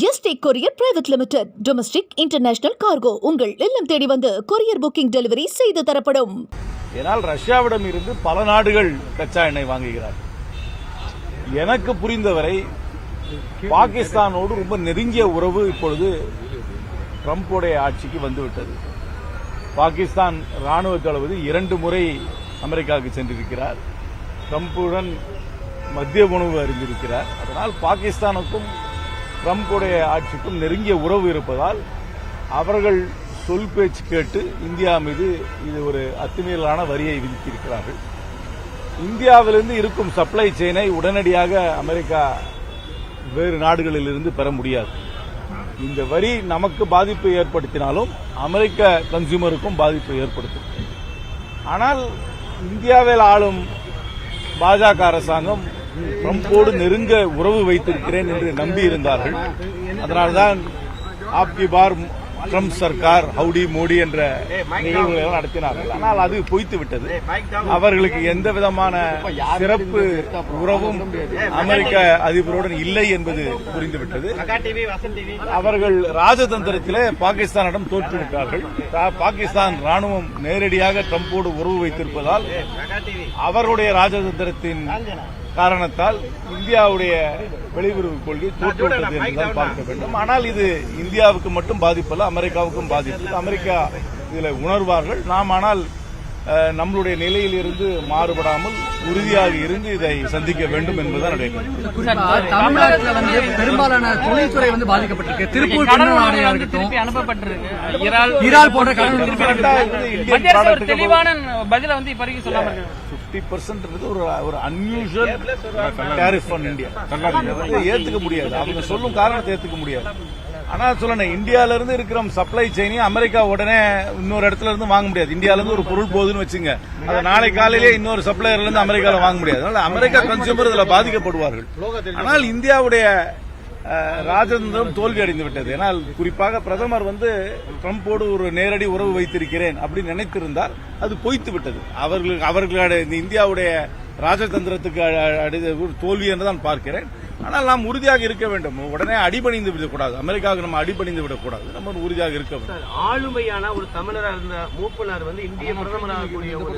ST courier private limited domestic international cargo உங்கள் இல்லம் தேடி வந்து கொரியர் புக்கிங் டெலிவரி செய்து தரப்படும். ஏனால் ரஷ்யாவிடம் இருந்து பல நாடுகள் கச்சா எண்ணெய் வாங்குகிறார் எனக்கு புரிந்தவரை பாகிஸ்தானோடு ரொம்ப நெருங்கிய உறவு இப்பொழுது ட்ரம்ப்புடைய ஆட்சிக்கு வந்துவிட்டது. பாகிஸ்தான் ராணுவ தளபதி இரண்டு முறை அமெரிக்காவுக்கு சென்றிருக்கிறார். ட்ரம்புடன் மத்திய உணவு அறிந்திருக்கிறார். அதனால் பாகிஸ்தானுக்கும் ட்ரம்புடைய ஆட்சிக்கும் நெருங்கிய உறவு இருப்பதால் அவர்கள் சொல் பேச்சு கேட்டு இந்தியா மீது இது ஒரு அத்துமீறலான வரியை விதித்திருக்கிறார்கள். இந்தியாவிலிருந்து இருக்கும் சப்ளை செயினை உடனடியாக அமெரிக்கா வேறு நாடுகளிலிருந்து பெற முடியாது. இந்த வரி நமக்கு பாதிப்பை ஏற்படுத்தினாலும் அமெரிக்க கன்சியூமருக்கும் பாதிப்பை ஏற்படுத்தும். ஆனால் இந்தியாவில் ஆளும் பாஜக அரசாங்கம் ட்ரம்ப்போடு நெருங்க உறவு வைத்திருக்கிறேன் என்று நம்பியிருந்தார்கள். அதனால்தான் ஆப்கி பார் ட்ரம்ப் சர்க்கார் ஹவுடி மோடி என்ற நிகழ்வுகளை நடத்தினார்கள். ஆனால் அது பொய்த்து விட்டது. அவர்களுக்கு எந்த விதமான சிறப்பு உறவும் அமெரிக்க அதிபருடன் இல்லை என்பது புரிந்துவிட்டது அவர்கள் ராஜதந்திரத்திலே பாகிஸ்தானிடம் தோற்றுவிட்டார்கள். பாகிஸ்தான் ராணுவம் நேரடியாக ட்ரம்போடு உறவு வைத்திருப்பதால் அவருடைய ராஜதந்திரத்தின் காரணத்தால் இந்தியாவுடைய வெளியுறவு கொள்கை தோற்றுவிட்டது என்றுதான் பார்க்க வேண்டும். ஆனால் இது இந்தியாவுக்கு மட்டும் பாதிப்பல்ல அமெரிக்காவுக்கும் பாதிப்பு அமெரிக்கா இதில் உணர்வார்கள். நாம் ஆனால் நம்மளுடைய நிலையில் இருந்து மாறுபடாமல் உறுதியாக இருந்து இதை சந்திக்க வேண்டும் என்பதுதான் தமிழ்நாட்டுல வந்து பெரும்பாலான தொழில்துறை வந்து பாதிக்கப்பட்டிருக்கு. திருப்பூர் அனுப்பப்பட்டிருக்கு. இறால் போன்ற கடல் ஒரு ப்ராடக்ட்டுக்கு தெளிவான பதில வந்து இப்ப வரைக்கும் சொல்லாம இருக்கு பிப்டி பர்சன்ட் ஒரு ஒரு அன்யூஷுவல் டேரிஃப் ஆன் இந்தியா ஏத்துக்க முடியாது. அவங்க சொல்லும் காரணத்தை ஏத்துக்க முடியாது. ஆனா சொல்லணும் இந்தியால இருந்து இருக்கிற சப்ளை செயினையும் அமெரிக்கா உடனே இன்னொரு இடத்துல இருந்து வாங்க முடியாது. இந்தியால இருந்து ஒரு பொருள் போகுதுன்னு வச்சுங்க. அதை நாளை காலையிலே இன்னொரு சப்ளையர்ல இருந்து அமெரிக்கால வாங்க முடியாது. அதனால அமெரிக்கா கன்சியூமர் இதுல பாதிக்கப்படுவார்கள். ஆனால் இந்தியாவுடைய ராஜதந்திரம் தோல்வி அடைந்து விட்டது. ஏனால் குறிப்பாக பிரதமர் வந்து ட்ரம்போடு ஒரு நேரடி உறவு வைத்திருக்கிறேன் அப்படின்னு நினைத்திருந்தார் அது பொய்த்து விட்டது. அவர்களுக்கு அவர்களுடைய இந்த இந்தியாவுடைய ராஜதந்திரத்துக்கு அ- தோல்வி என்று தான் பார்க்கிறேன். ஆனால் நாம் உறுதியாக இருக்க வேண்டும். உடனே அடிபணிந்து விடக்கூடாது. அமெரிக்காவுக்கு நம்ம அடிபணிந்து விடக்கூடாது. நம்ம உறுதியாக இருக்க வேண்டும். ஆளுமையான ஒரு தமிழரா இருந்த மூப்பனார் வந்து இந்திய பிரதமராகக்கூடிய ஒரு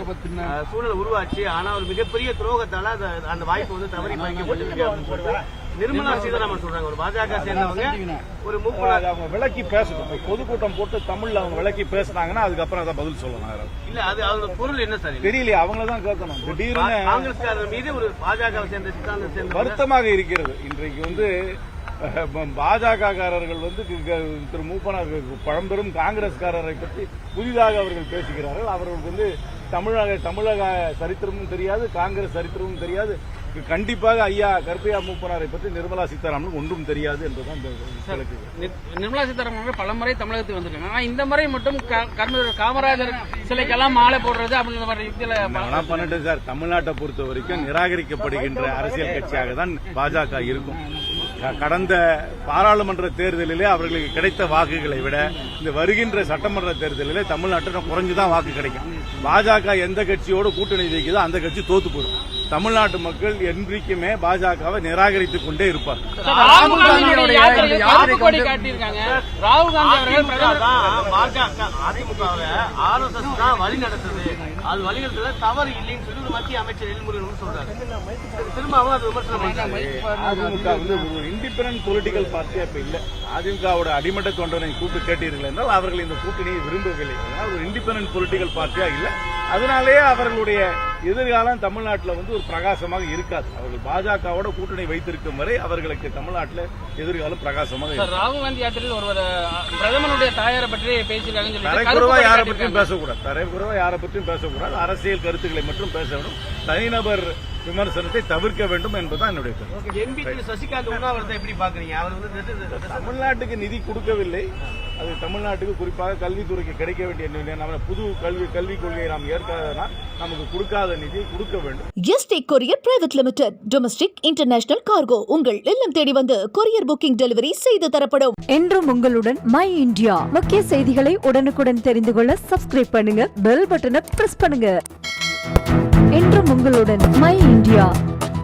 சூழல் உருவாச்சு. ஆனா ஒரு மிகப்பெரிய துரோகத்தால அந்த அந்த வாய்ப்பு வந்து தவறி சொல்லிட்டு நிர்மலா சீதாராமன் சொல்றாங்க. ஒரு பாஜக சேர்ந்தவங்க ஒரு மூப்பனார் அது அவங்க விளக்கி பேசணும் பொதுக்கூட்டம் போட்டு தமிழ்ல அவங்க விளக்கி பேசினாங்கன்னா அதுக்கப்புறம் அதை பதில் சொல்லணும். இல்ல அது அதோட பொருள் என்ன சார்? இது? தெரியலையே அவங்கள தான் கேட்கணும். திடீர்னு காங்கிரஸ்காரர் மீது ஒரு பாஜக சேர்ந்த சித்தாந்தம் சேர்ந்த வருத்தமாக இருக்கிறது. இன்றைக்கு வந்து பாஜக காரர்கள் வந்து திரு மூப்பனார் பழம்பெரும் காங்கிரஸ்காரரை பற்றி புதிதாக அவர்கள் பேசுகிறார்கள். அவர்களுக்கு வந்து தமிழக தமிழக சரித்திரமும் தெரியாது காங்கிரஸ் சரித்திரமும் தெரியாது. கண்டிப்பாக ஐயா கருப்பையா மூப்பனாரை பற்றி நிர்மலா சீதாராமனுக்கு ஒன்றும் தெரியாது என்பதுதான் நிர்மலா சீதாராமன் பல முறை தமிழகத்துக்கு வந்திருக்காங்க. ஆனா இந்த முறை மட்டும் காமராஜர் சிலைக்கெல்லாம் மாலை போடுறது ஆனா பண்ணிட்டு சார் தமிழ்நாட்டை பொறுத்த வரைக்கும் நிராகரிக்கப்படுகின்ற அரசியல் கட்சியாக தான் பாஜக இருக்கும். கடந்த பாராளுமன்ற தேர்தலிலே அவர்களுக்கு கிடைத்த வாக்குகளை விட இந்த வருகின்ற சட்டமன்ற தேர்தலிலே தமிழ்நாட்டில் குறைஞ்சுதான் வாக்கு கிடைக்கும். பாஜக எந்த கட்சியோடு கூட்டணி வைக்குதோ அந்த கட்சி தோத்து போயிடும். தமிழ்நாட்டு மக்கள் என்றைக்குமே பாஜகவை நிராகரித்துக் கொண்டே இருப்பார். ராகுல் காந்தி அவர்கள் பிரதமர் தான் பாஜக அதிமுகவை ஆர்எஸ்எஸ் தான் வழி நடத்துது. அது தவறு இல்லைன்னு சொல்லி மத்திய அமைச்சர் எல்முருகன் சொல்றாரு. திரும்பவும் அது விமர்சனம் அதிமுக வந்து ஒரு இண்டிபெண்டன்ட் பொலிட்டிக்கல் பார்ட்டியா இப்ப இல்ல. அதிமுகவோட அடிமட்ட தொண்டனை கூப்பிட்டு கேட்டீர்கள் என்றால் அவர்கள் இந்த கூட்டணியை விரும்பவில்லை. ஒரு இண்டிபெண்டன்ட் பொலிட்டிக்கல் பார்ட்டியா இல்ல. அதனாலேயே அவர்களுடைய எதிர்காலம் தமிழ்நாட்டில் வந்து ஒரு பிரகாசமாக இருக்காது. அவர்கள் பாஜகவோட கூட்டணி வைத்திருக்கும் வரை அவர்களுக்கு தமிழ்நாட்டில் எதிர்காலம் பிரகாசமாக ராகுல் காந்தி யாத்திரையில் ஒருவர் பிரதமருடைய தாயாரை பற்றி கருப்பு தரைக்குறவா யாரை. பற்றியும் பேசக்கூடாது. தரைக்குறவா யாரை பற்றியும் பேசக்கூடாது. அரசியல் கருத்துக்களை மட்டும் பேச வேண்டும். தனிநபர் விமர்சனத்தை தவிர்க்க வேண்டும் என்பதுதான் என்னுடைய கருத்து. சசிகாந்த் உண்ணாவிரதம் எப்படி பாக்குறீங்க அவர் வந்து தமிழ்நாட்டுக்கு நிதி கொடுக்கவில்லை. அது தமிழ்நாட்டுக்கு குறிப்பாக கல்வித்துறைக்கு கிடைக்க வேண்டிய புது கல்வி கல்விக் கொள்கையை நாம் ஏற்காதனால் நமக்கு கொடுக்காத நிதியை கொடுக்க வேண்டும். ST courier private limited. Domestic international cargo உங்கள் இல்லம் தேடி வந்து கொரியர் புக்கிங் டெலிவரி செய்து தரப்படும். என்றும் உங்களுடன் மை இந்தியா முக்கிய செய்திகளை உடனுக்குடன் தெரிந்து கொள்ள சப்ஸ்கிரைப் பண்ணுங்க. பெல் பட்டனை பிரஸ் பண்ணுங்க. என்றும் உங்களுடன் மை இந்தியா